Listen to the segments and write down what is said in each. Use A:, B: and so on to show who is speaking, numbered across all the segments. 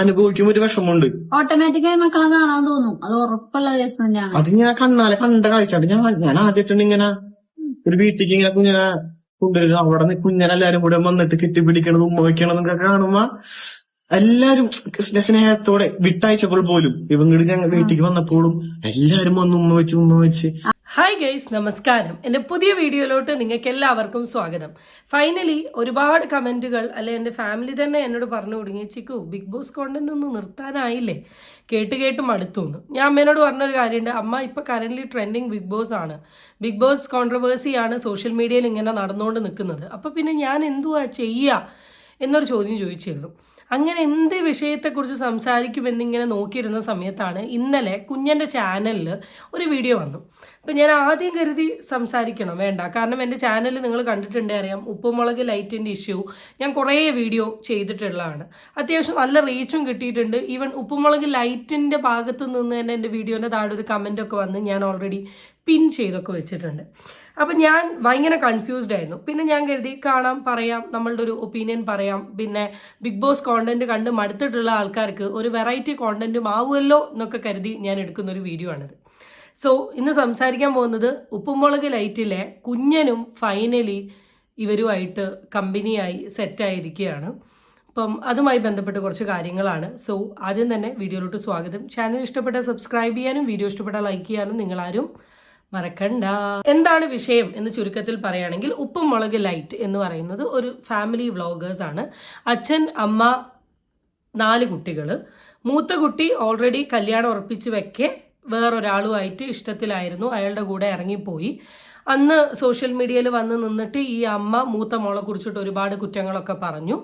A: അനുഭവിക്കുമ്പോ ഒരു വിഷമമുണ്ട്
B: ഓട്ടോമാറ്റിക്കായി മക്കളെ കാണാൻ തോന്നും അത് ഉറപ്പുള്ള ആണ്
A: അത് ഞാൻ കണ്ണാലെ കണ്ട കാഴ്ച ഞാൻ ഞാൻ ആദ്യമായിട്ടുണ്ട് ഇങ്ങനെ ഒരു വീട്ടിലേക്ക് ഇങ്ങനെ കുഞ്ഞിനെ കൊണ്ടുവരുന്നത് അവിടെ നിന്ന് കുഞ്ഞനെ എല്ലാരും കൂടെ വന്നിട്ട് പിടിക്കണത് ഉമ്മ വെക്കണതൊക്കെ കാണുമ്പോ എല്ലാരും സ്നേഹത്തോടെ വിട്ടയച്ചപ്പോൾ പോലും ഇവങ്ങോട് ഞങ്ങൾ വീട്ടിലേക്ക് വന്നപ്പോഴും എല്ലാരും വന്ന് ഉമ്മ വെച്ച് ഉമ്മ വെച്ച്
C: ഹായ് ഗൈസ് നമസ്കാരം എൻ്റെ പുതിയ വീഡിയോയിലോട്ട് നിങ്ങൾക്ക് എല്ലാവർക്കും സ്വാഗതം ഫൈനലി ഒരുപാട് കമൻറ്റുകൾ അല്ലെ എൻ്റെ ഫാമിലി തന്നെ എന്നോട് പറഞ്ഞു തുടങ്ങി ചിക്കു ബിഗ് ബോസ് കോണ്ടൻറ്റ് ഒന്നും നിർത്താനായില്ലേ കേട്ട് കേട്ട് മടുത്തു എന്ന് ഞാൻ അമ്മേനോട് പറഞ്ഞൊരു കാര്യമുണ്ട് അമ്മ ഇപ്പോൾ കറൻ്റ്ലി ട്രെൻഡിങ് ബിഗ് ബോസ് ആണ് ബിഗ് ബോസ് കോൺട്രവേഴ്സിയാണ് സോഷ്യൽ മീഡിയയിൽ ഇങ്ങനെ നടന്നുകൊണ്ട് നിൽക്കുന്നത് അപ്പോൾ പിന്നെ ഞാൻ എന്തുവാ ചെയ്യുക എന്നൊരു ചോദ്യം ചോദിച്ചിരുന്നു അങ്ങനെ എന്ത് വിഷയത്തെക്കുറിച്ച് സംസാരിക്കുമെന്നിങ്ങനെ നോക്കിയിരുന്ന സമയത്താണ് ഇന്നലെ കുഞ്ഞൻ്റെ ചാനലിൽ ഒരു വീഡിയോ വന്നു അപ്പം ഞാൻ ആദ്യം കരുതി സംസാരിക്കണം വേണ്ട കാരണം എൻ്റെ ചാനൽ നിങ്ങൾ കണ്ടിട്ടുണ്ടേ അറിയാം ഉപ്പുമുളക് ലൈറ്റിൻ്റെ ഇഷ്യൂ ഞാൻ കുറേ വീഡിയോ ചെയ്തിട്ടുള്ളതാണ് അത്യാവശ്യം നല്ല റീച്ചും കിട്ടിയിട്ടുണ്ട് ഈവൻ ഉപ്പുമുളക് ലൈറ്റിൻ്റെ ഭാഗത്ത് നിന്ന് തന്നെ എൻ്റെ വീഡിയോൻ്റെ താഴെ ഒരു കമൻ്റൊക്കെ വന്ന് ഞാൻ ഓൾറെഡി പിൻ ചെയ്തൊക്കെ വെച്ചിട്ടുണ്ട് അപ്പം ഞാൻ ഭയങ്കര കൺഫ്യൂസ്ഡ് ആയിരുന്നു പിന്നെ ഞാൻ കരുതി കാണാം പറയാം നമ്മളുടെ ഒരു ഒപ്പീനിയൻ പറയാം പിന്നെ ബിഗ് ബോസ് കോണ്ടന്റ് കണ്ട് മടുത്തിട്ടുള്ള ആൾക്കാർക്ക് ഒരു വെറൈറ്റി കോണ്ടന്റും ആവുമല്ലോ എന്നൊക്കെ കരുതി ഞാൻ എടുക്കുന്ന ഒരു വീഡിയോ ആണിത് സോ ഇന്ന് സംസാരിക്കാൻ പോകുന്നത് ഉപ്പുമുളക് ലൈറ്റിലെ കുഞ്ഞനും ഫൈനലി ഇവരുമായിട്ട് കമ്പനിയായി സെറ്റായിരിക്കുകയാണ് അപ്പം അതുമായി ബന്ധപ്പെട്ട് കുറച്ച് കാര്യങ്ങളാണ് സോ ആദ്യം തന്നെ വീഡിയോയിലോട്ട് സ്വാഗതം ചാനൽ ഇഷ്ടപ്പെട്ടാൽ സബ്സ്ക്രൈബ് ചെയ്യാനും വീഡിയോ ഇഷ്ടപ്പെട്ടാൽ ലൈക്ക് ചെയ്യാനും നിങ്ങളാരും മറക്കണ്ട എന്താണ് വിഷയം എന്ന് ചുരുക്കത്തിൽ പറയുകയാണെങ്കിൽ ഉപ്പും മുളക് ലൈറ്റ് എന്ന് പറയുന്നത് ഒരു ഫാമിലി വ്ളോഗേഴ്സ് ആണ് അച്ഛൻ അമ്മ നാല് കുട്ടികൾ മൂത്ത കുട്ടി ഓൾറെഡി കല്യാണം ഉറപ്പിച്ച് വെക്കെ വേറൊരാളുമായിട്ട് ഇഷ്ടത്തിലായിരുന്നു അയാളുടെ കൂടെ ഇറങ്ങിപ്പോയി അന്ന് സോഷ്യൽ മീഡിയയിൽ വന്ന് നിന്നിട്ട് ഈ അമ്മ മൂത്ത മോളെ കുറിച്ചിട്ട് ഒരുപാട് കുറ്റങ്ങളൊക്കെ പറഞ്ഞു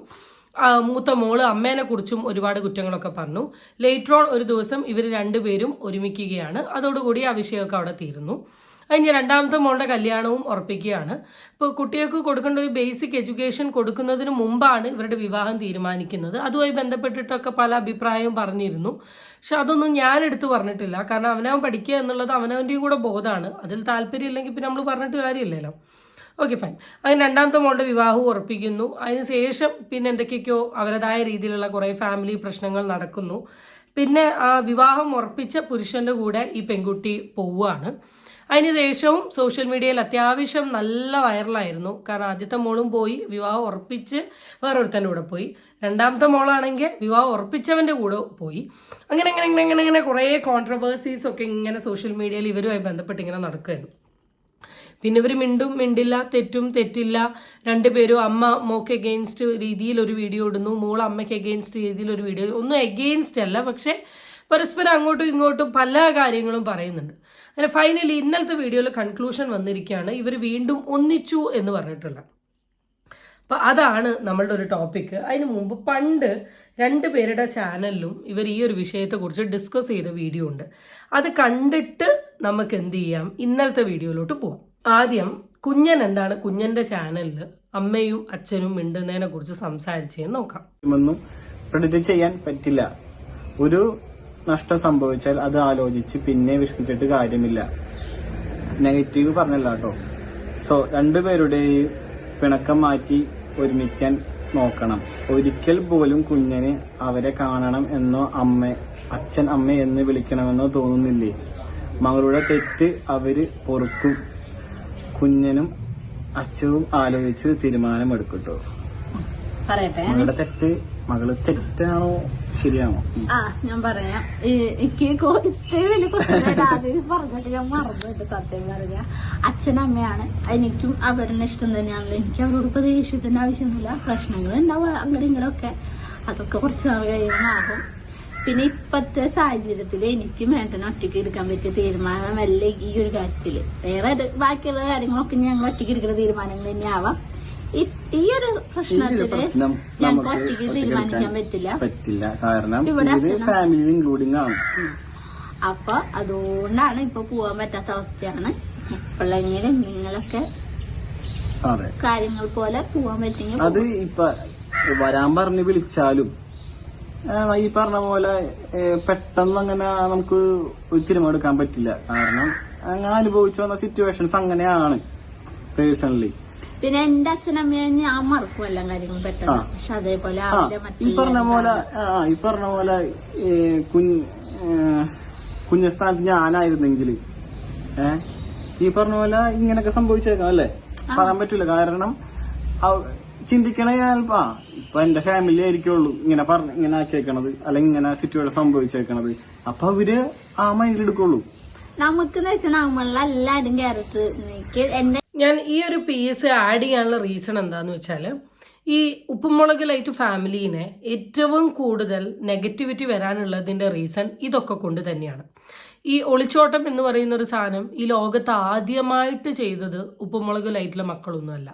C: മൂത്ത മോള് അമ്മേനെ കുറിച്ചും ഒരുപാട് കുറ്റങ്ങളൊക്കെ പറഞ്ഞു ലേറ്റർ ഓൺ ഒരു ദിവസം ഇവർ രണ്ടുപേരും ഒരുമിക്കുകയാണ് അതോടുകൂടി ആ വിഷയമൊക്കെ അവിടെ തീരുന്നു അതിന് രണ്ടാമത്തെ മോളുടെ കല്യാണവും ഉറപ്പിക്കുകയാണ് ഇപ്പോൾ കുട്ടികൾക്ക് കൊടുക്കേണ്ട ഒരു ബേസിക് എഡ്യൂക്കേഷൻ കൊടുക്കുന്നതിന് മുമ്പാണ് ഇവരുടെ വിവാഹം തീരുമാനിക്കുന്നത് അതുമായി ബന്ധപ്പെട്ടിട്ടൊക്കെ പല അഭിപ്രായവും പറഞ്ഞിരുന്നു പക്ഷെ അതൊന്നും ഞാൻ എടുത്തു പറഞ്ഞിട്ടില്ല കാരണം അവനവൻ പഠിക്കുക എന്നുള്ളത് അവനവൻ്റെയും കൂടെ ബോധമാണ് അതിൽ താല്പര്യം ഇല്ലെങ്കിൽ പിന്നെ നമ്മൾ പറഞ്ഞിട്ട് കാര്യമില്ലല്ലോ ഓക്കെ ഫൈൻ അതിന് രണ്ടാമത്തെ മോളുടെ വിവാഹവും ഉറപ്പിക്കുന്നു അതിനുശേഷം പിന്നെ എന്തൊക്കെയൊക്കെയോ അവരതായ രീതിയിലുള്ള കുറേ ഫാമിലി പ്രശ്നങ്ങൾ നടക്കുന്നു പിന്നെ ആ വിവാഹം ഉറപ്പിച്ച പുരുഷൻ്റെ കൂടെ ഈ പെൺകുട്ടി പോവുകയാണ് അതിനുശേഷവും സോഷ്യൽ മീഡിയയിൽ അത്യാവശ്യം നല്ല വൈറലായിരുന്നു കാരണം ആദ്യത്തെ മോളും പോയി വിവാഹം ഉറപ്പിച്ച് വേറൊരുത്തൻ്റെ കൂടെ പോയി രണ്ടാമത്തെ മോളാണെങ്കിൽ വിവാഹം ഉറപ്പിച്ചവൻ്റെ കൂടെ പോയി അങ്ങനെ അങ്ങനെ അങ്ങനെ അങ്ങനെ അങ്ങനെ കുറേ കോൺട്രവേഴ്സീസൊക്കെ ഒക്കെ ഇങ്ങനെ സോഷ്യൽ മീഡിയയിൽ ഇവരുമായി ബന്ധപ്പെട്ട് ഇങ്ങനെ നടക്കുമായിരുന്നു പിന്നെ ഇവർ മിണ്ടും മിണ്ടില്ല തെറ്റും തെറ്റില്ല രണ്ടുപേരും അമ്മ മോക്ക് എഗെയിൻസ്റ്റ് രീതിയിൽ ഒരു വീഡിയോ ഇടുന്നു മോൾ അമ്മയ്ക്ക് എഗെയിൻസ്റ്റ് രീതിയിൽ ഒരു വീഡിയോ ഒന്നും എഗെയിൻസ്റ്റ് അല്ല പക്ഷേ പരസ്പരം അങ്ങോട്ടും ഇങ്ങോട്ടും പല കാര്യങ്ങളും പറയുന്നുണ്ട് അങ്ങനെ ഫൈനലി ഇന്നലത്തെ വീഡിയോയിൽ കൺക്ലൂഷൻ വന്നിരിക്കുകയാണ് ഇവർ വീണ്ടും ഒന്നിച്ചു എന്ന് പറഞ്ഞിട്ടുള്ള അപ്പോൾ അതാണ് നമ്മളുടെ ഒരു ടോപ്പിക്ക് അതിന് മുമ്പ് പണ്ട് രണ്ട് പേരുടെ ചാനലിലും ഇവർ ഈ ഒരു വിഷയത്തെക്കുറിച്ച് ഡിസ്കസ് ചെയ്ത വീഡിയോ ഉണ്ട് അത് കണ്ടിട്ട് നമുക്ക് എന്ത് ചെയ്യാം ഇന്നലത്തെ വീഡിയോയിലോട്ട് പോവാം ആദ്യം കുഞ്ഞൻ എന്താണ് കുഞ്ഞന്റെ ചാനലിൽ അമ്മയും അച്ഛനും മിണ്ടുന്നതിനെ കുറിച്ച് സംസാരിച്ചേന്ന് നോക്കാം
A: ഒന്നും ചെയ്യാൻ പറ്റില്ല ഒരു നഷ്ടം സംഭവിച്ചാൽ അത് ആലോചിച്ച് പിന്നെ വിഷമിച്ചിട്ട് കാര്യമില്ല നെഗറ്റീവ് പറഞ്ഞല്ല കേട്ടോ സോ രണ്ടുപേരുടെയും പിണക്കം മാറ്റി ഒരുമിക്കാൻ നോക്കണം ഒരിക്കൽ പോലും കുഞ്ഞിന് അവരെ കാണണം എന്നോ അമ്മ അച്ഛൻ അമ്മ എന്ന് വിളിക്കണമെന്നോ തോന്നുന്നില്ലേ മകളുടെ തെറ്റ് അവര് പൊറുക്കും കുഞ്ഞനും അച്ഛനും ആലോചിച്ച് തീരുമാനമെടുക്കട്ടോ
B: പറയട്ടെ
A: തെറ്റ് മകള് തെറ്റാണോ ശരിയാണോ
B: ആ ഞാൻ പറയാം എനിക്ക് ഇത്രയും പറഞ്ഞിട്ട് ഞാൻ സത്യം പറഞ്ഞ അച്ഛനമ്മയാണ് എനിക്കും അവരുടെ ഇഷ്ടം തന്നെയാണല്ലോ എനിക്ക് അവരോട് പ്രതീക്ഷിക്കുന്ന ആവശ്യമൊന്നുമില്ല പ്രശ്നങ്ങൾ ഉണ്ടാവുക അങ്ങോട്ടും അതൊക്കെ കുറച്ച് കഴിയുമ്പോൾ ആകും പിന്നെ ഇപ്പത്തെ സാഹചര്യത്തിൽ എനിക്ക് മേട്ടനെ ഒറ്റയ്ക്ക് എടുക്കാൻ പറ്റിയ തീരുമാനമല്ല ഈ ഒരു കാര്യത്തില് വേറെ ബാക്കിയുള്ള കാര്യങ്ങളൊക്കെ ഞങ്ങൾ ഒറ്റയ്ക്ക് എടുക്കുന്ന തീരുമാനം തന്നെയാവാം ഈ ഒരു പ്രശ്നത്തില് ഞങ്ങൾക്ക് ഒറ്റയ്ക്ക് തീരുമാനിക്കാൻ പറ്റില്ല
A: പറ്റില്ല കാരണം ഇവിടെ ഇൻക്ലൂഡിംഗ് ആണ്
B: അപ്പൊ അതുകൊണ്ടാണ് ഇപ്പൊ പോവാൻ പറ്റാത്ത അവസ്ഥയാണ് ഇപ്പോഴെങ്കിലും നിങ്ങളൊക്കെ കാര്യങ്ങൾ പോലെ പോവാൻ പറ്റുമെങ്കിൽ
A: അത് വരാൻ പറഞ്ഞ് വിളിച്ചാലും ഈ പറഞ്ഞ പോലെ പെട്ടെന്ന് അങ്ങനെ നമുക്ക് ഒരു തീരുമാനം പറ്റില്ല കാരണം അങ്ങനെ അനുഭവിച്ചു വന്ന സിറ്റുവേഷൻസ് അങ്ങനെയാണ് പേഴ്സണലി
B: പിന്നെ എന്റെ അച്ഛനമ്മയും ഞാൻ മറക്കും എല്ലാ കാര്യങ്ങളും പെട്ടെന്ന് പക്ഷെ അതേപോലെ ഈ പറഞ്ഞ
A: പോലെ ആ ഈ പറഞ്ഞ പോലെ കുഞ്ഞ് കുഞ്ഞ സ്ഥാനത്ത് ഞാനായിരുന്നെങ്കിൽ ഈ പറഞ്ഞ പോലെ ഇങ്ങനൊക്കെ സംഭവിച്ചേക്കാം അല്ലേ പറയാൻ പറ്റൂല കാരണം ചിന്തിക്കണേ ഞാനിപ്പോ ഇപ്പൊ എന്റെ ഫാമിലി ആയിരിക്കുള്ളൂ ഇങ്ങനെ പറഞ്ഞ ഇങ്ങനെ ആക്കിയേക്കണത് അല്ലെങ്കിൽ ഇങ്ങനെ സിറ്റുവേഷൻ സംഭവിച്ചേക്കണത് അപ്പൊ അവര് ആ മൈൻഡിൽ എടുക്കുള്ളൂ
B: നമുക്ക് ക്യാരക്ടർ
C: ഞാൻ ഈ ഒരു പീസ് ആഡ് ചെയ്യാനുള്ള റീസൺ എന്താന്ന് വെച്ചാൽ ഈ ഉപ്പുമുളക് ലൈറ്റ് ഫാമിലീനെ ഏറ്റവും കൂടുതൽ നെഗറ്റിവിറ്റി വരാനുള്ളതിന്റെ റീസൺ ഇതൊക്കെ കൊണ്ട് തന്നെയാണ് ഈ ഒളിച്ചോട്ടം എന്ന് പറയുന്ന ഒരു സാധനം ഈ ലോകത്ത് ആദ്യമായിട്ട് ചെയ്തത് ഉപ്പുമുളക് ലൈറ്റിലെ മക്കളൊന്നുമല്ല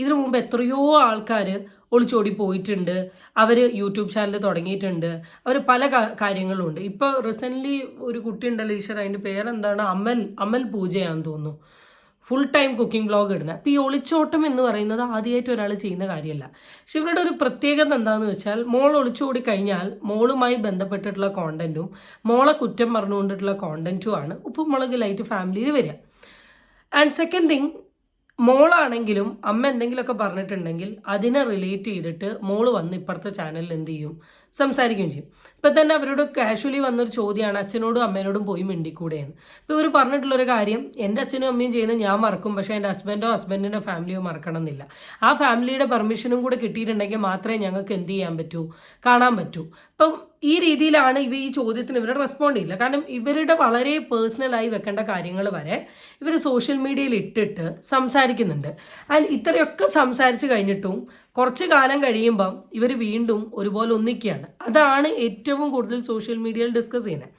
C: ഇതിനു മുമ്പ് എത്രയോ ആൾക്കാർ ഒളിച്ചോടി പോയിട്ടുണ്ട് അവർ യൂട്യൂബ് ചാനൽ തുടങ്ങിയിട്ടുണ്ട് അവർ പല കാര്യങ്ങളും ഉണ്ട് ഇപ്പോൾ റീസെൻ്റ്ലി ഒരു കുട്ടി ഉണ്ടല്ലോ ഈശ്വർ അതിൻ്റെ പേരെന്താണ് അമൽ അമൽ പൂജയാണെന്ന് തോന്നുന്നു ഫുൾ ടൈം കുക്കിംഗ് വ്ളോഗ് ഇടുന്നത് അപ്പോൾ ഈ ഒളിച്ചോട്ടം എന്ന് പറയുന്നത് ആദ്യമായിട്ട് ഒരാൾ ചെയ്യുന്ന കാര്യമല്ല പക്ഷെ ഇവരുടെ ഒരു പ്രത്യേകത എന്താണെന്ന് വെച്ചാൽ മോൾ ഒളിച്ചോടി കഴിഞ്ഞാൽ മോളുമായി ബന്ധപ്പെട്ടിട്ടുള്ള കോണ്ടൻറ്റും മോളെ കുറ്റം പറഞ്ഞുകൊണ്ടിട്ടുള്ള കോണ്ടൻറ്റും ആണ് മുളക് ലൈറ്റ് ഫാമിലിയിൽ വരിക ആൻഡ് സെക്കൻഡ് തിങ് മോളാണെങ്കിലും അമ്മ എന്തെങ്കിലുമൊക്കെ പറഞ്ഞിട്ടുണ്ടെങ്കിൽ അതിനെ റിലേറ്റ് ചെയ്തിട്ട് മോള് വന്ന് ഇപ്പുറത്തെ ചാനലിൽ എന്ത് ചെയ്യും സംസാരിക്കുകയും ചെയ്യും ഇപ്പം തന്നെ അവരോട് കാഷ്വലി വന്നൊരു ചോദ്യമാണ് അച്ഛനോടും അമ്മേനോടും പോയി മിണ്ടിക്കൂടെയെന്ന് ഇപ്പോൾ ഇവർ പറഞ്ഞിട്ടുള്ളൊരു കാര്യം എൻ്റെ അച്ഛനും അമ്മയും ചെയ്യുന്നത് ഞാൻ മറക്കും പക്ഷേ എൻ്റെ ഹസ്ബൻഡോ ഹസ്ബൻഡിൻ്റെ ഫാമിലിയോ മറക്കണം എന്നില്ല ആ ഫാമിലിയുടെ പെർമിഷനും കൂടെ കിട്ടിയിട്ടുണ്ടെങ്കിൽ മാത്രമേ ഞങ്ങൾക്ക് എന്ത് ചെയ്യാൻ പറ്റൂ കാണാൻ പറ്റൂ ഇപ്പം ഈ രീതിയിലാണ് ഇവ ഈ ചോദ്യത്തിന് ഇവർ റെസ്പോണ്ട് ചെയ്യില്ല കാരണം ഇവരുടെ വളരെ പേഴ്സണലായി വെക്കേണ്ട കാര്യങ്ങൾ വരെ ഇവർ സോഷ്യൽ മീഡിയയിൽ ഇട്ടിട്ട് സംസാരിക്കുന്നുണ്ട് ആൻഡ് ഇത്രയൊക്കെ സംസാരിച്ച് കഴിഞ്ഞിട്ടും കുറച്ച് കാലം കഴിയുമ്പം ഇവർ വീണ്ടും ഒരുപോലെ ഒന്നിക്കുകയാണ് അതാണ് ഏറ്റവും കൂടുതൽ സോഷ്യൽ മീഡിയയിൽ ഡിസ്കസ് ചെയ്യുന്നത്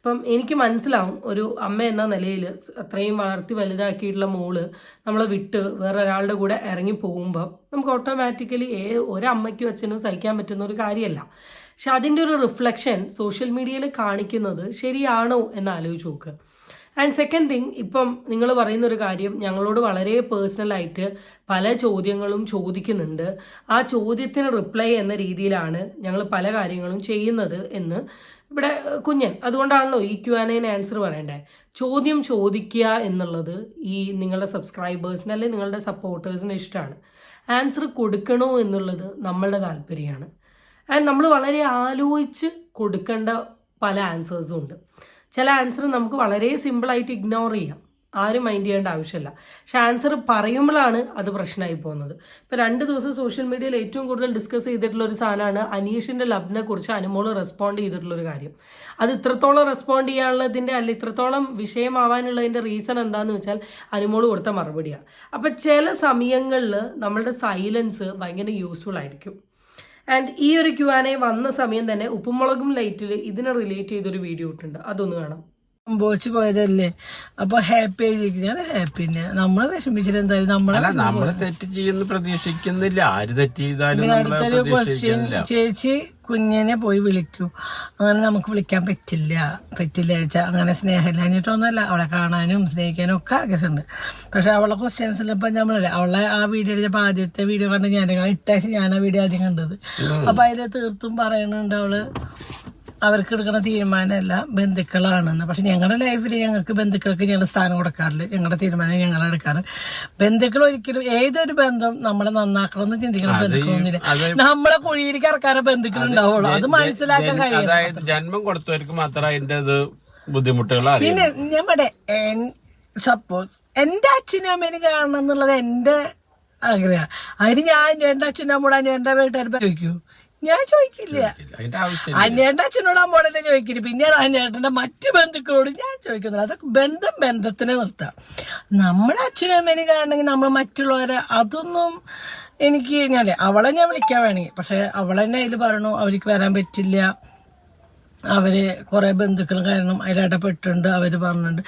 C: അപ്പം എനിക്ക് മനസ്സിലാവും ഒരു അമ്മ എന്ന നിലയിൽ അത്രയും വളർത്തി വലുതാക്കിയിട്ടുള്ള മോള് നമ്മളെ വിട്ട് വേറൊരാളുടെ കൂടെ ഇറങ്ങി പോകുമ്പോൾ നമുക്ക് ഓട്ടോമാറ്റിക്കലി ഏ ഒരമ്മയ്ക്കും അച്ഛനും സഹിക്കാൻ പറ്റുന്ന ഒരു കാര്യമല്ല പക്ഷെ അതിൻ്റെ ഒരു റിഫ്ലക്ഷൻ സോഷ്യൽ മീഡിയയിൽ കാണിക്കുന്നത് ശരിയാണോ എന്ന് ആലോചിച്ച് നോക്കുക ആൻഡ് സെക്കൻഡ് തിങ് ഇപ്പം നിങ്ങൾ പറയുന്ന ഒരു കാര്യം ഞങ്ങളോട് വളരെ പേഴ്സണലായിട്ട് പല ചോദ്യങ്ങളും ചോദിക്കുന്നുണ്ട് ആ ചോദ്യത്തിന് റിപ്ലൈ എന്ന രീതിയിലാണ് ഞങ്ങൾ പല കാര്യങ്ങളും ചെയ്യുന്നത് എന്ന് ഇവിടെ കുഞ്ഞൻ അതുകൊണ്ടാണല്ലോ ഈ ക്യു ആൻ എൻ ആൻസർ പറയണ്ടേ ചോദ്യം ചോദിക്കുക എന്നുള്ളത് ഈ നിങ്ങളുടെ സബ്സ്ക്രൈബേഴ്സിന് അല്ലെങ്കിൽ നിങ്ങളുടെ സപ്പോർട്ടേഴ്സിന് ഇഷ്ടമാണ് ആൻസർ കൊടുക്കണോ എന്നുള്ളത് നമ്മളുടെ താല്പര്യമാണ് ആൻഡ് നമ്മൾ വളരെ ആലോചിച്ച് കൊടുക്കേണ്ട പല ആൻസേഴ്സും ഉണ്ട് ചില ആൻസർ നമുക്ക് വളരെ സിമ്പിളായിട്ട് ഇഗ്നോർ ചെയ്യാം ആരും മൈൻഡ് ചെയ്യേണ്ട ആവശ്യമില്ല പക്ഷെ ആൻസർ പറയുമ്പോഴാണ് അത് പ്രശ്നമായി പോകുന്നത് ഇപ്പോൾ രണ്ട് ദിവസം സോഷ്യൽ മീഡിയയിൽ ഏറ്റവും കൂടുതൽ ഡിസ്കസ് ചെയ്തിട്ടുള്ള ഒരു സാധനമാണ് അനീഷിൻ്റെ ലബിനെ കുറിച്ച് അനുമോള് റെസ്പോണ്ട് ചെയ്തിട്ടുള്ളൊരു കാര്യം അത് ഇത്രത്തോളം റെസ്പോണ്ട് ചെയ്യാനുള്ളതിൻ്റെ അല്ല ഇത്രത്തോളം വിഷയമാവാനുള്ളതിൻ്റെ റീസൺ എന്താണെന്ന് വെച്ചാൽ അനുമോൾ കൊടുത്ത മറുപടിയാണ് അപ്പോൾ ചില സമയങ്ങളിൽ നമ്മളുടെ സൈലൻസ് ഭയങ്കര യൂസ്ഫുൾ ആയിരിക്കും ആൻഡ് ഈ ഒരു ക്യു ആൻ എ വന്ന സമയം തന്നെ ഉപ്പുമുളകും ലൈറ്റിൽ ഇതിനെ റിലേറ്റ് ചെയ്തൊരു വീഡിയോ ഇട്ടുണ്ട് അതൊന്ന് കാണാം
B: സംഭവിച്ചു പോയതല്ലേ അപ്പൊ ഹാപ്പി ആയിരിക്കും ഞാൻ ഹാപ്പി നമ്മളെ വിഷമിച്ചിട്ട് എന്തായാലും നമ്മളെ
A: നമ്മള് തെറ്റ് ചെയ്യുന്നു പ്രതീക്ഷിക്കുന്നില്ല ആര് തെറ്റ് ചെയ്താലും
B: ചേച്ചി കുഞ്ഞിനെ പോയി വിളിക്കൂ അങ്ങനെ നമുക്ക് വിളിക്കാൻ പറ്റില്ല പറ്റില്ല ചേച്ചാ അങ്ങനെ സ്നേഹമില്ലാഞ്ഞിട്ടൊന്നുമല്ല അവളെ കാണാനും സ്നേഹിക്കാനും ഒക്കെ ആഗ്രഹമുണ്ട് പക്ഷെ അവളെ ക്വസ്റ്റ്യൻസ് ഇപ്പം നമ്മളല്ലേ അവളെ ആ വീഡിയോ എടുത്തപ്പോൾ ആദ്യത്തെ വീഡിയോ കണ്ട് ഞാൻ ഇട്ടാഴ്ച ഞാൻ ആ വീഡിയോ ആദ്യം കണ്ടത് അപ്പൊ അതിൽ തീർത്തും പറയണുണ്ട് അവള് അവർക്ക് എടുക്കുന്ന തീരുമാനമല്ല ബന്ധുക്കളാണെന്ന് പക്ഷെ ഞങ്ങളുടെ ലൈഫിൽ ഞങ്ങൾക്ക് ബന്ധുക്കൾക്ക് ഞങ്ങൾ സ്ഥാനം കൊടുക്കാറില്ല ഞങ്ങളുടെ തീരുമാനം ഞങ്ങൾ എടുക്കാറ് ബന്ധുക്കൾ ഒരിക്കലും ഏതൊരു ബന്ധം നമ്മളെ നന്നാക്കണം എന്ന് ചിന്തിക്കുന്ന ബന്ധുക്കളൊന്നുമില്ല നമ്മളെ കുഴിയിലേക്ക് ഇറക്കാറ് ബന്ധുക്കൾ ഉണ്ടാവുള്ളൂ അത് മനസ്സിലാക്കാൻ കഴിയും
A: അതായത് ജന്മം കൊടുത്തവർക്ക് മാത്രം അതിന്റെ ബുദ്ധിമുട്ടുകൾ പിന്നെ
B: ഞമ്മടെ സപ്പോസ് എന്റെ അച്ഛനും അമ്മേനും കാണണം എന്നുള്ളത് എന്റെ ആഗ്രഹം അതിന് ഞാൻ എന്റെ അച്ഛനും അമ്മൂടെ എന്റെ വീട്ടുകാർ ചോദിക്കൂ ഞാൻ ചോദിക്കില്ല അന്യേട്ട അച്ഛനോട് അമ്മോടെ ചോദിക്കില്ല പിന്നീട് അന്യേട്ടന്റെ മറ്റ് ബന്ധുക്കളോട് ഞാൻ ചോദിക്കുന്നില്ല അതൊക്കെ ബന്ധം ബന്ധത്തിനെ നിർത്താം നമ്മുടെ അച്ഛനും അമ്മേനും കാണണമെങ്കിൽ നമ്മൾ മറ്റുള്ളവരെ അതൊന്നും എനിക്ക് ഞാൻ അവളെ ഞാൻ വിളിക്കാൻ വേണമെങ്കിൽ പക്ഷെ അവളെന്നെ അതിൽ പറഞ്ഞു അവർക്ക് വരാൻ പറ്റില്ല അവര് കുറെ ബന്ധുക്കൾ കാരണം അതിലിടപെട്ടിട്ടുണ്ട് അവര് പറഞ്ഞിട്ടുണ്ട്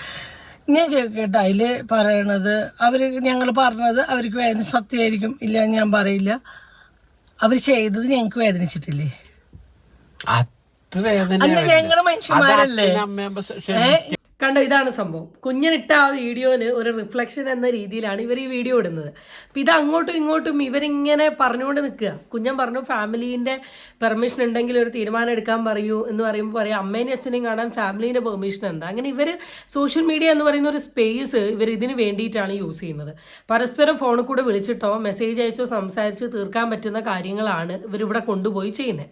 B: ഞാൻ ചോദിക്കട്ടെ അതില് പറയണത് അവര് ഞങ്ങൾ പറഞ്ഞത് അവർക്ക് വേദന സത്യമായിരിക്കും ഇല്ല ഞാൻ പറയില്ല അവർ ചെയ്തത് ഞങ്ങക്ക് വേദനിച്ചിട്ടില്ലേ
A: അത് വേദന
B: ഞങ്ങള് മനുഷ്യന്മാരല്ലേ
C: കണ്ടോ ഇതാണ് സംഭവം കുഞ്ഞനിട്ട ആ വീഡിയോന് ഒരു റിഫ്ലക്ഷൻ എന്ന രീതിയിലാണ് ഇവർ ഈ വീഡിയോ ഇടുന്നത് അപ്പം ഇത് അങ്ങോട്ടും ഇങ്ങോട്ടും ഇവരിങ്ങനെ പറഞ്ഞുകൊണ്ട് നിൽക്കുക കുഞ്ഞൻ പറഞ്ഞു ഫാമിലീൻ്റെ പെർമിഷൻ ഉണ്ടെങ്കിൽ ഒരു തീരുമാനം എടുക്കാൻ പറയൂ എന്ന് പറയുമ്പോൾ പറയും അമ്മേനെയും അച്ഛനെയും കാണാൻ ഫാമിലീൻ്റെ പെർമിഷൻ എന്താ അങ്ങനെ ഇവർ സോഷ്യൽ മീഡിയ എന്ന് പറയുന്ന ഒരു സ്പേസ് ഇവർ ഇതിന് വേണ്ടിയിട്ടാണ് യൂസ് ചെയ്യുന്നത് പരസ്പരം ഫോണിൽ കൂടെ വിളിച്ചിട്ടോ മെസ്സേജ് അയച്ചോ സംസാരിച്ച് തീർക്കാൻ പറ്റുന്ന കാര്യങ്ങളാണ് ഇവരിവിടെ കൊണ്ടുപോയി ചെയ്യുന്നത്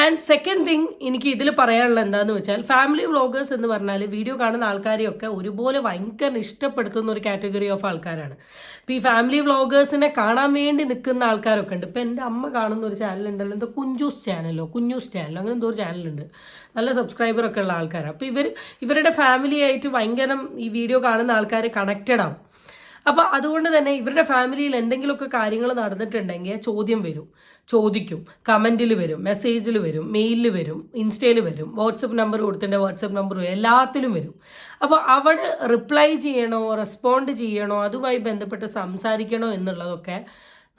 C: ആൻഡ് സെക്കൻഡ് തിങ് എനിക്ക് ഇതിൽ പറയാനുള്ള എന്താണെന്ന് വെച്ചാൽ ഫാമിലി വ്ളോഗേഴ്സ് എന്ന് പറഞ്ഞാൽ വീഡിയോ കാണുന്ന ആൾക്കാരെയൊക്കെ ഒരുപോലെ ഭയങ്കര ഇഷ്ടപ്പെടുത്തുന്ന ഒരു കാറ്റഗറി ഓഫ് ആൾക്കാരാണ് ഇപ്പോൾ ഈ ഫാമിലി വ്ളോഗേഴ്സിനെ കാണാൻ വേണ്ടി നിൽക്കുന്ന ആൾക്കാരൊക്കെ ഉണ്ട് ഇപ്പോൾ എൻ്റെ അമ്മ കാണുന്ന ഒരു ചാനലുണ്ടല്ലോ എന്തോ കുഞ്ഞൂസ് ചാനലോ കുഞ്ഞൂസ് ചാനലോ അങ്ങനെ എന്തോ ഒരു ചാനലുണ്ട് നല്ല സബ്സ്ക്രൈബറൊക്കെ ഉള്ള ആൾക്കാരാണ് അപ്പോൾ ഇവർ ഇവരുടെ ഫാമിലിയായിട്ട് ആയിട്ട് ഭയങ്കര ഈ വീഡിയോ കാണുന്ന ആൾക്കാർ കണക്റ്റഡാണ് അപ്പോൾ അതുകൊണ്ട് തന്നെ ഇവരുടെ ഫാമിലിയിൽ എന്തെങ്കിലുമൊക്കെ കാര്യങ്ങൾ നടന്നിട്ടുണ്ടെങ്കിൽ ചോദ്യം വരും ചോദിക്കും കമൻറ്റിൽ വരും മെസ്സേജിൽ വരും മെയിലിൽ വരും ഇൻസ്റ്റയിൽ വരും വാട്സപ്പ് നമ്പർ കൊടുത്തിൻ്റെ വാട്സപ്പ് നമ്പർ എല്ലാത്തിലും വരും അപ്പോൾ അവിടെ റിപ്ലൈ ചെയ്യണോ റെസ്പോണ്ട് ചെയ്യണോ അതുമായി ബന്ധപ്പെട്ട് സംസാരിക്കണോ എന്നുള്ളതൊക്കെ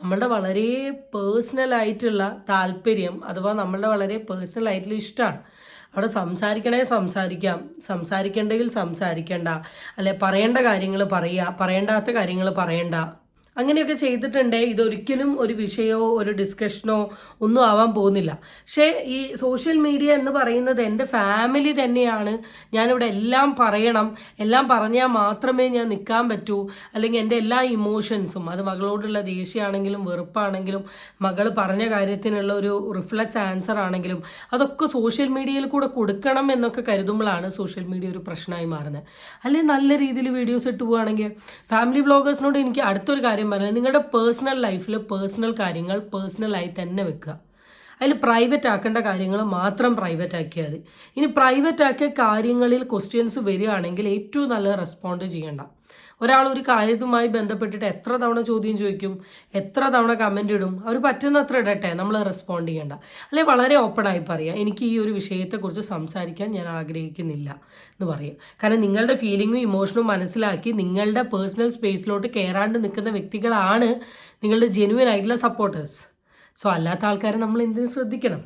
C: നമ്മളുടെ വളരെ പേഴ്സണൽ ആയിട്ടുള്ള താല്പര്യം അഥവാ നമ്മളുടെ വളരെ പേഴ്സണൽ ആയിട്ടുള്ള ഇഷ്ടമാണ് അവിടെ സംസാരിക്കണേ സംസാരിക്കാം സംസാരിക്കേണ്ടെങ്കിൽ സംസാരിക്കേണ്ട അല്ലെ പറയേണ്ട കാര്യങ്ങൾ പറയുക പറയേണ്ടാത്ത കാര്യങ്ങൾ പറയണ്ട അങ്ങനെയൊക്കെ ചെയ്തിട്ടുണ്ട് ഇതൊരിക്കലും ഒരു വിഷയമോ ഒരു ഡിസ്കഷനോ ഒന്നും ആവാൻ പോകുന്നില്ല പക്ഷേ ഈ സോഷ്യൽ മീഡിയ എന്ന് പറയുന്നത് എൻ്റെ ഫാമിലി തന്നെയാണ് ഞാനിവിടെ എല്ലാം പറയണം എല്ലാം പറഞ്ഞാൽ മാത്രമേ ഞാൻ നിൽക്കാൻ പറ്റൂ അല്ലെങ്കിൽ എൻ്റെ എല്ലാ ഇമോഷൻസും അത് മകളോടുള്ള ദേഷ്യമാണെങ്കിലും വെറുപ്പാണെങ്കിലും മകൾ പറഞ്ഞ കാര്യത്തിനുള്ള ഒരു റിഫ്ലക്സ് ആൻസർ ആണെങ്കിലും അതൊക്കെ സോഷ്യൽ മീഡിയയിൽ കൂടെ കൊടുക്കണം എന്നൊക്കെ കരുതുമ്പോഴാണ് സോഷ്യൽ മീഡിയ ഒരു പ്രശ്നമായി മാറുന്നത് അല്ലെങ്കിൽ നല്ല രീതിയിൽ വീഡിയോസ് ഇട്ട് പോവുകയാണെങ്കിൽ ഫാമിലി വ്ളോഗേഴ്സിനോട് എനിക്ക് അടുത്തൊരു കാര്യം കാര്യം പറഞ്ഞാൽ നിങ്ങളുടെ പേഴ്സണൽ ലൈഫിൽ പേഴ്സണൽ കാര്യങ്ങൾ പേഴ്സണലായി തന്നെ വെക്കുക അതിൽ പ്രൈവറ്റ് ആക്കേണ്ട കാര്യങ്ങൾ മാത്രം പ്രൈവറ്റ് ആക്കിയാൽ മതി ഇനി പ്രൈവറ്റ് ആക്കിയ കാര്യങ്ങളിൽ ക്വസ്റ്റ്യൻസ് വരികയാണെങ്കിൽ ഏറ്റവും നല്ല റെസ്പോണ്ട് ചെയ്യേണ്ട ഒരാൾ ഒരു കാര്യത്തുമായി ബന്ധപ്പെട്ടിട്ട് എത്ര തവണ ചോദ്യം ചോദിക്കും എത്ര തവണ കമൻ്റ് ഇടും അവർ പറ്റുന്നത്ര ഇടട്ടെ നമ്മൾ റെസ്പോണ്ട് ചെയ്യേണ്ട അല്ലെ വളരെ ഓപ്പണായി പറയാം എനിക്ക് ഈ ഒരു വിഷയത്തെക്കുറിച്ച് സംസാരിക്കാൻ ഞാൻ ആഗ്രഹിക്കുന്നില്ല എന്ന് പറയുക കാരണം നിങ്ങളുടെ ഫീലിങ്ങും ഇമോഷനും മനസ്സിലാക്കി നിങ്ങളുടെ പേഴ്സണൽ സ്പേസിലോട്ട് കയറാണ്ട് നിൽക്കുന്ന വ്യക്തികളാണ് നിങ്ങളുടെ ജെനുവിൻ ആയിട്ടുള്ള സപ്പോർട്ടേഴ്സ് സോ അല്ലാത്ത ആൾക്കാരെ നമ്മൾ എന്തിനും ശ്രദ്ധിക്കണം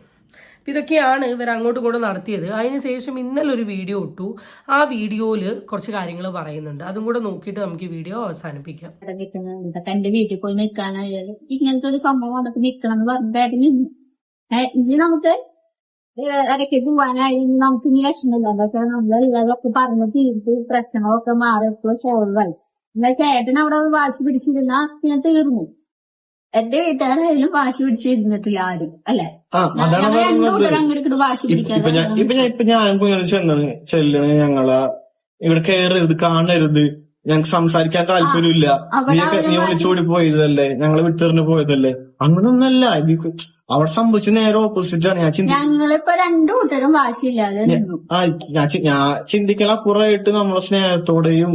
C: അപ്പം ഇതൊക്കെയാണ് ഇവർ അങ്ങോട്ടും ഇങ്ങോട്ടും നടത്തിയത് അതിനുശേഷം ഇന്നലെ ഒരു വീഡിയോ ഇട്ടു ആ വീഡിയോയിൽ കുറച്ച് കാര്യങ്ങൾ പറയുന്നുണ്ട് അതും കൂടെ നോക്കിയിട്ട് നമുക്ക് വീഡിയോ അവസാനിപ്പിക്കാം
B: തന്റെ വീട്ടിൽ പോയി നിൽക്കാനായാലും ഇങ്ങനത്തെ ഒരു സംഭവം നടത്തി നിൽക്കണം എന്ന് പറഞ്ഞിട്ടായിരുന്നു ഇനി നമുക്ക് ഇടയ്ക്ക് പോവാനായി ഇനി നമുക്ക് ഇനി വിഷമില്ല എന്താ വെച്ചാൽ നമ്മളെല്ലാതൊക്കെ പറഞ്ഞ് തീർത്ത് പ്രശ്നങ്ങളൊക്കെ മാറി സോൾവായി എന്താ ചേട്ടൻ അവിടെ വാശി പിടിച്ചിരുന്ന പിന്നെ തീർന്നു എന്റെ വീട്ടുകാരായാലും വാശി പിടിച്ചിരുന്നിട്ടില്ല ആരും അല്ലെ അങ്ങോട്ട് വാശി
A: ഞങ്ങളെ ഇവിടെ കയറരുത് കാണരുത് ഞങ്ങക്ക് സംസാരിക്കാൻ താല്പര്യം ഇല്ല നീ ഒളിച്ചോടി പോയതല്ലേ ഞങ്ങള് വിട്ടെറിഞ്ഞ് പോയതല്ലേ അങ്ങനൊന്നല്ല അവിടെ സംഭവിച്ച നേരെ ഓപ്പോസിറ്റ് ആണ് ഞാൻ
B: ഞങ്ങളിപ്പോ രണ്ടു വാശിയില്ലാതെ
A: ഞാൻ ചിന്തിക്കല അപ്പുറമായിട്ട് നമ്മളെ സ്നേഹത്തോടെയും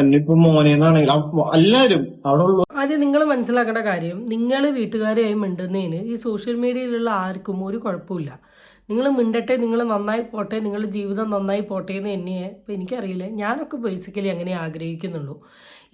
A: അന്നിപ്പോ മോനേന്നാണെങ്കിൽ എല്ലാരും അവിടെ
C: ഉള്ളു ആദ്യം നിങ്ങൾ മനസ്സിലാക്കേണ്ട കാര്യം നിങ്ങൾ വീട്ടുകാരെയായി മിണ്ടുന്നതിന് ഈ സോഷ്യൽ മീഡിയയിലുള്ള ആർക്കും ഒരു കുഴപ്പമില്ല നിങ്ങൾ മിണ്ടട്ടെ നിങ്ങൾ നന്നായി പോട്ടെ നിങ്ങളുടെ ജീവിതം നന്നായി പോട്ടെ എന്ന് തന്നെയാണ് ഇപ്പം എനിക്കറിയില്ല ഞാനൊക്കെ ബേസിക്കലി അങ്ങനെ ആഗ്രഹിക്കുന്നുള്ളൂ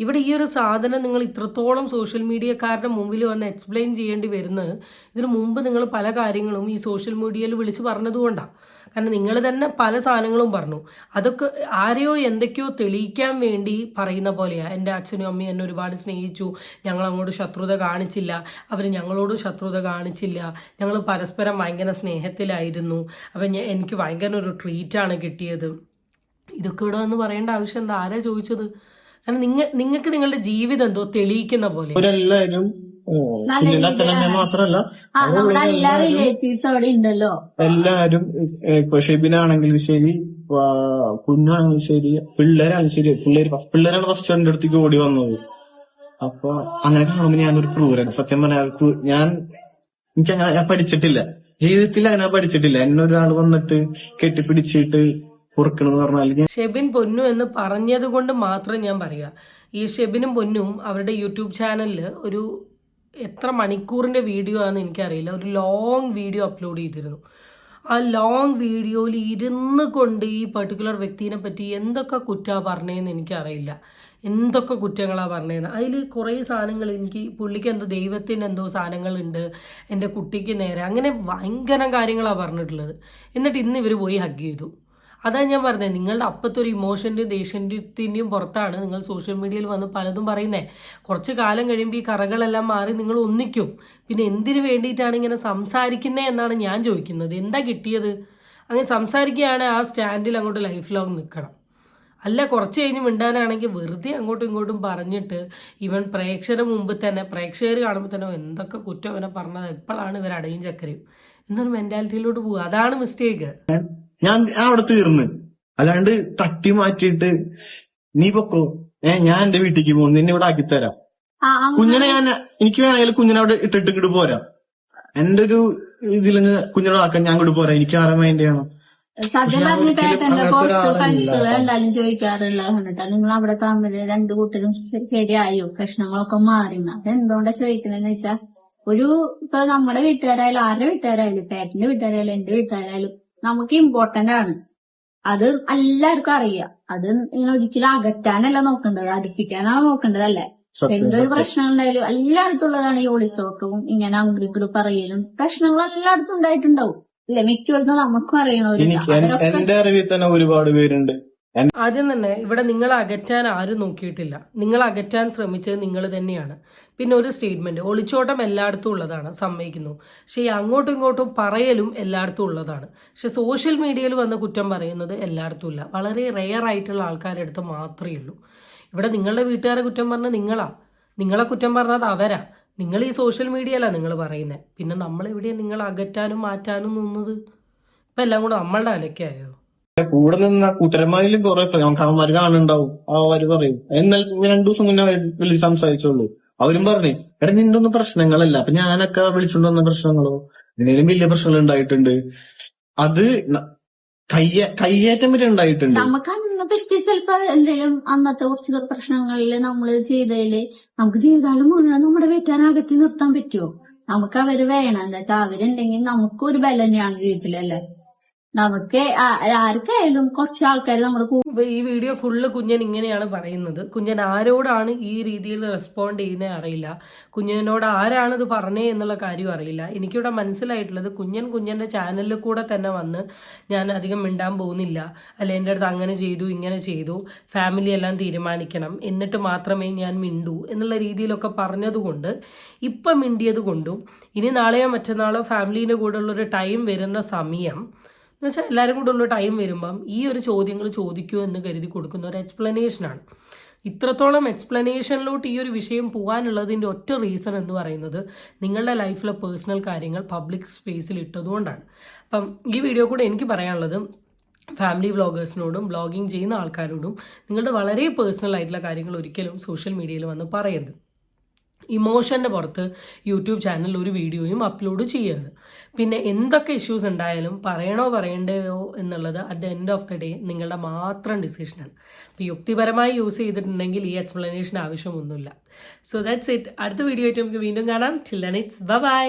C: ഇവിടെ ഈ ഒരു സാധനം നിങ്ങൾ ഇത്രത്തോളം സോഷ്യൽ മീഡിയക്കാരുടെ മുമ്പിൽ വന്ന് എക്സ്പ്ലെയിൻ ചെയ്യേണ്ടി വരുന്നത് ഇതിനു മുമ്പ് നിങ്ങൾ പല കാര്യങ്ങളും ഈ സോഷ്യൽ മീഡിയയിൽ വിളിച്ച് പറഞ്ഞതുകൊണ്ടാണ് കാരണം നിങ്ങൾ തന്നെ പല സാധനങ്ങളും പറഞ്ഞു അതൊക്കെ ആരെയോ എന്തൊക്കെയോ തെളിയിക്കാൻ വേണ്ടി പറയുന്ന പോലെയാണ് എൻ്റെ അച്ഛനും അമ്മയും എന്നെ ഒരുപാട് സ്നേഹിച്ചു ഞങ്ങൾ അങ്ങോട്ട് ശത്രുത കാണിച്ചില്ല അവർ ഞങ്ങളോട് ശത്രുത കാണിച്ചില്ല ഞങ്ങൾ പരസ്പരം ഭയങ്കര സ്നേഹത്തിലായിരുന്നു അപ്പം എനിക്ക് ഭയങ്കര ഒരു ട്രീറ്റാണ് കിട്ടിയത് ഇതൊക്കെ ഇവിടെ വന്ന് പറയേണ്ട ആവശ്യം എന്താ ആരാ ചോദിച്ചത് കാരണം നിങ്ങ നിങ്ങൾക്ക് നിങ്ങളുടെ ജീവിതം എന്തോ തെളിയിക്കുന്ന പോലെ മാത്രല്ല എല്ലാരും ഷെബിനാണെങ്കിലും ശരി കുഞ്ഞാണെങ്കിലും ശരി പിള്ളേരാണെങ്കിലും ശരി പിള്ളേര് പിള്ളേരാണ് ഫസ്റ്റ് എന്റെ അടുത്തേക്ക് ഓടി വന്നത് അപ്പൊ അങ്ങനെ കാണുമ്പോ ഞാനൊരു ക്രൂരൻ സത്യം പറഞ്ഞാൽ ഞാൻ എനിക്ക് അങ്ങനെ ഞാൻ പഠിച്ചിട്ടില്ല ജീവിതത്തിൽ അങ്ങനെ പഠിച്ചിട്ടില്ല എന്നൊരാൾ വന്നിട്ട് കെട്ടിപ്പിടിച്ചിട്ട് കുറുക്കണമെന്ന് പറഞ്ഞാൽ ഷെബിൻ പൊന്നു എന്ന് പറഞ്ഞത് കൊണ്ട് മാത്രം ഞാൻ പറയുക ഈ ഷെബിനും പൊന്നും അവരുടെ യൂട്യൂബ് ചാനലിൽ ഒരു എത്ര മണിക്കൂറിൻ്റെ വീഡിയോ ആണെന്ന് എനിക്കറിയില്ല ഒരു ലോങ് വീഡിയോ അപ്ലോഡ് ചെയ്തിരുന്നു ആ ലോങ് വീഡിയോയിൽ ഇരുന്ന് കൊണ്ട് ഈ പെർട്ടിക്കുലർ വ്യക്തിനെ പറ്റി എന്തൊക്കെ കുറ്റമാണ് പറഞ്ഞതെന്ന് എനിക്കറിയില്ല എന്തൊക്കെ കുറ്റങ്ങളാണ് പറഞ്ഞതെന്ന് അതിൽ കുറേ സാധനങ്ങൾ എനിക്ക് പുള്ളിക്ക് എന്തോ ദൈവത്തിന് എന്തോ സാധനങ്ങളുണ്ട് എൻ്റെ കുട്ടിക്ക് നേരെ അങ്ങനെ ഭയങ്കര കാര്യങ്ങളാണ് പറഞ്ഞിട്ടുള്ളത് എന്നിട്ട് ഇന്ന് ഇവർ പോയി ഹഗ് ചെയ്തു അതാണ് ഞാൻ പറഞ്ഞത് നിങ്ങളുടെ അപ്പത്തെ ഒരു ഇമോഷൻ്റെയും ദേഷ്യത്തിൻ്റെയും പുറത്താണ് നിങ്ങൾ സോഷ്യൽ മീഡിയയിൽ വന്ന് പലതും പറയുന്നത് കുറച്ച് കാലം കഴിയുമ്പോൾ ഈ കറകളെല്ലാം മാറി നിങ്ങൾ ഒന്നിക്കും പിന്നെ എന്തിനു വേണ്ടിയിട്ടാണ് ഇങ്ങനെ സംസാരിക്കുന്നത് എന്നാണ് ഞാൻ ചോദിക്കുന്നത് എന്താ കിട്ടിയത് അങ്ങനെ സംസാരിക്കുകയാണ് ആ സ്റ്റാൻഡിൽ അങ്ങോട്ട് ലൈഫ് ലോങ് നിൽക്കണം അല്ല കുറച്ച് കഴിഞ്ഞ് മിണ്ടാനാണെങ്കിൽ വെറുതെ അങ്ങോട്ടും ഇങ്ങോട്ടും പറഞ്ഞിട്ട് ഇവൻ പ്രേക്ഷകർ മുമ്പ് തന്നെ പ്രേക്ഷകർ കാണുമ്പോൾ തന്നെ എന്തൊക്കെ കുറ്റം അവനെ പറഞ്ഞത് എപ്പോഴാണ് ഇവർ അടയും ചക്കരയും എന്നൊരു മെൻറ്റാലിറ്റിയിലോട്ട് പോകുക അതാണ് മിസ്റ്റേക്ക് ഞാൻ ഞാൻ അവിടെ തീർന്ന് അല്ലാണ്ട് തട്ടി മാറ്റിയിട്ട് നീ പൊക്കോ ഏ ഞാൻ എന്റെ വീട്ടിലേക്ക് പോകും നിന്നെ ഇവിടെ ആക്കി തരാം കുഞ്ഞിനെ ഞാൻ എനിക്ക് വേണമെങ്കിൽ കുഞ്ഞിനെ അവിടെ ഇട്ടിട്ട് ഇങ്ങോട്ട് പോരാം എന്റെ ഒരു ഇതിൽ കുഞ്ഞിനെ ആക്കാൻ ഞാൻ ഇങ്ങോട്ട് പോരാ എനിക്ക് ആരെ മൈൻഡ് ചെയ്യണം നിങ്ങൾ അവിടെ തമ്മിൽ രണ്ടു കൂട്ടരും ശരിയായോ പ്രശ്നങ്ങളൊക്കെ മാറി അതെന്തുകൊണ്ടാ ചോദിക്കുന്നതെന്ന് വെച്ചാ ഒരു ഇപ്പൊ നമ്മുടെ വീട്ടുകാരായാലും ആരുടെ വീട്ടുകാരായാലും പേട്ടന്റെ വീട്ടുകാരായാലും എന്റെ വീട്ടുകാരായാലും നമുക്ക് ഇമ്പോർട്ടന്റ് ആണ് അത് എല്ലാവർക്കും അറിയാം അത് ഇങ്ങനെ ഒരിക്കലും അകറ്റാനല്ല നോക്കേണ്ടത് അടുപ്പിക്കാനാണ് അല്ലെ എന്തൊരു പ്രശ്നം ഉണ്ടായാലും എല്ലായിടത്തും ഉള്ളതാണ് ഈ ഒളിച്ചോട്ടവും ഇങ്ങനെ അങ്ങോട്ടും ഇങ്ങോട്ടും പറയലും പ്രശ്നങ്ങൾ എല്ലായിടത്തും ഉണ്ടായിട്ടുണ്ടാവും ഇല്ല മിക്കവർക്കും നമുക്കും എന്റെ അറിവിൽ തന്നെ ഒരുപാട് പേരുണ്ട് ആദ്യം തന്നെ ഇവിടെ നിങ്ങൾ അകറ്റാൻ ആരും നോക്കിയിട്ടില്ല നിങ്ങൾ അകറ്റാൻ ശ്രമിച്ചത് നിങ്ങൾ തന്നെയാണ് പിന്നെ ഒരു സ്റ്റേറ്റ്മെന്റ് ഒളിച്ചോട്ടം എല്ലായിടത്തും ഉള്ളതാണ് സമ്മതിക്കുന്നു പക്ഷേ ഈ അങ്ങോട്ടും ഇങ്ങോട്ടും പറയലും എല്ലായിടത്തും ഉള്ളതാണ് പക്ഷെ സോഷ്യൽ മീഡിയയിൽ വന്ന കുറ്റം പറയുന്നത് എല്ലായിടത്തും ഇല്ല വളരെ റെയർ ആയിട്ടുള്ള ആൾക്കാരുടെ അടുത്ത് മാത്രമേ ഉള്ളൂ ഇവിടെ നിങ്ങളുടെ വീട്ടുകാരെ കുറ്റം പറഞ്ഞാൽ നിങ്ങളാ നിങ്ങളെ കുറ്റം പറഞ്ഞത് അവരാ നിങ്ങൾ ഈ സോഷ്യൽ മീഡിയയിലാണ് നിങ്ങൾ പറയുന്നത് പിന്നെ നമ്മൾ നിങ്ങൾ അകറ്റാനും മാറ്റാനും നിന്നത് ഇപ്പം എല്ലാം കൂടെ നമ്മളുടെ അലക്കായോ കൂടെ നിന്ന കൂട്ടരന്മാരിലും കുറെ അവന്മാര് കാണുന്നുണ്ടാവും ആ അവര് പറയും എന്നാൽ രണ്ടു ദിവസം മുന്നേ വിളിച്ച് സംസാരിച്ചോളൂ അവരും പറഞ്ഞു എടാ നിന്റെ ഒന്നും പ്രശ്നങ്ങളല്ല അപ്പൊ ഞാനൊക്കെ വിളിച്ചോണ്ട് വന്ന പ്രശ്നങ്ങളോ എന്തെങ്കിലും വലിയ പ്രശ്നങ്ങൾ ഉണ്ടായിട്ടുണ്ട് അത് കയ്യ കയ്യേറ്റം വരെ ഉണ്ടായിട്ടുണ്ട് നമുക്ക് അതിനെ പറ്റി ചിലപ്പോ എന്തെങ്കിലും അന്നത്തെ കുറച്ച് പ്രശ്നങ്ങളിൽ നമ്മൾ ചെയ്തതില് നമുക്ക് ജീവിതകാലം മുഴുവൻ നമ്മുടെ വീട്ടുകാരകത്തി നിർത്താൻ പറ്റുമോ നമുക്ക് അവര് വേണം എന്താ വെച്ചാൽ അവരുണ്ടെങ്കിൽ നമുക്കൊരു ബലം തന്നെയാണ് ജീവിതത്തിലല്ലേ നമുക്ക് ആർക്കായാലും കുറച്ച് ആൾക്കാർ നമ്മുടെ അപ്പൊ ഈ വീഡിയോ ഫുള്ള് കുഞ്ഞൻ ഇങ്ങനെയാണ് പറയുന്നത് കുഞ്ഞൻ ആരോടാണ് ഈ രീതിയിൽ റെസ്പോണ്ട് ചെയ്യുന്നത് അറിയില്ല കുഞ്ഞനോട് ആരാണ് ഇത് പറഞ്ഞേ എന്നുള്ള കാര്യം അറിയില്ല എനിക്കിവിടെ മനസ്സിലായിട്ടുള്ളത് കുഞ്ഞൻ കുഞ്ഞൻ്റെ ചാനലിൽ കൂടെ തന്നെ വന്ന് ഞാൻ അധികം മിണ്ടാൻ പോകുന്നില്ല അല്ലെ എൻ്റെ അടുത്ത് അങ്ങനെ ചെയ്തു ഇങ്ങനെ ചെയ്തു ഫാമിലി എല്ലാം തീരുമാനിക്കണം എന്നിട്ട് മാത്രമേ ഞാൻ മിണ്ടൂ എന്നുള്ള രീതിയിലൊക്കെ പറഞ്ഞതുകൊണ്ട് ഇപ്പം മിണ്ടിയത് കൊണ്ടും ഇനി നാളെയോ മറ്റന്നാളോ ഫാമിലീൻ്റെ കൂടെയുള്ളൊരു ടൈം വരുന്ന സമയം എന്ന് വെച്ചാൽ എല്ലാവരും കൂടെ ഉള്ള ടൈം വരുമ്പം ഈ ഒരു ചോദ്യങ്ങൾ ചോദിക്കൂ എന്ന് കരുതി കൊടുക്കുന്ന ഒരു എക്സ്പ്ലനേഷനാണ് ഇത്രത്തോളം എക്സ്പ്ലനേഷനിലോട്ട് ഈ ഒരു വിഷയം പോകാനുള്ളതിൻ്റെ ഒറ്റ റീസൺ എന്ന് പറയുന്നത് നിങ്ങളുടെ ലൈഫിലെ പേഴ്സണൽ കാര്യങ്ങൾ പബ്ലിക് സ്പേസിൽ ഇട്ടതുകൊണ്ടാണ് അപ്പം ഈ വീഡിയോ കൂടെ എനിക്ക് പറയാനുള്ളത് ഫാമിലി വ്ളോഗേഴ്സിനോടും വ്ളോഗിങ് ചെയ്യുന്ന ആൾക്കാരോടും നിങ്ങളുടെ വളരെ പേഴ്സണൽ ആയിട്ടുള്ള കാര്യങ്ങൾ ഒരിക്കലും സോഷ്യൽ മീഡിയയിൽ വന്ന് പറയരുത് ഇമോഷൻ്റെ പുറത്ത് യൂട്യൂബ് ചാനലിൽ ഒരു വീഡിയോയും അപ്ലോഡ് ചെയ്യരുത് പിന്നെ എന്തൊക്കെ ഇഷ്യൂസ് ഉണ്ടായാലും പറയണോ പറയണ്ടയോ എന്നുള്ളത് at the end of the day നിങ്ങളുടെ മാത്രം ഡിസിഷനാണ് അപ്പോൾ യുക്തിപരമായി യൂസ് ചെയ്തിട്ടുണ്ടെങ്കിൽ ഈ എക്സ്പ്ലനേഷൻ ആവശ്യമൊന്നുമില്ല സോ ദാറ്റ്സ് ഇറ്റ് അടുത്ത വീഡിയോ ആയിട്ട് നമുക്ക് വീണ്ടും കാണാം ചിൽ ദൻ ഇറ്റ്സ് ബൈ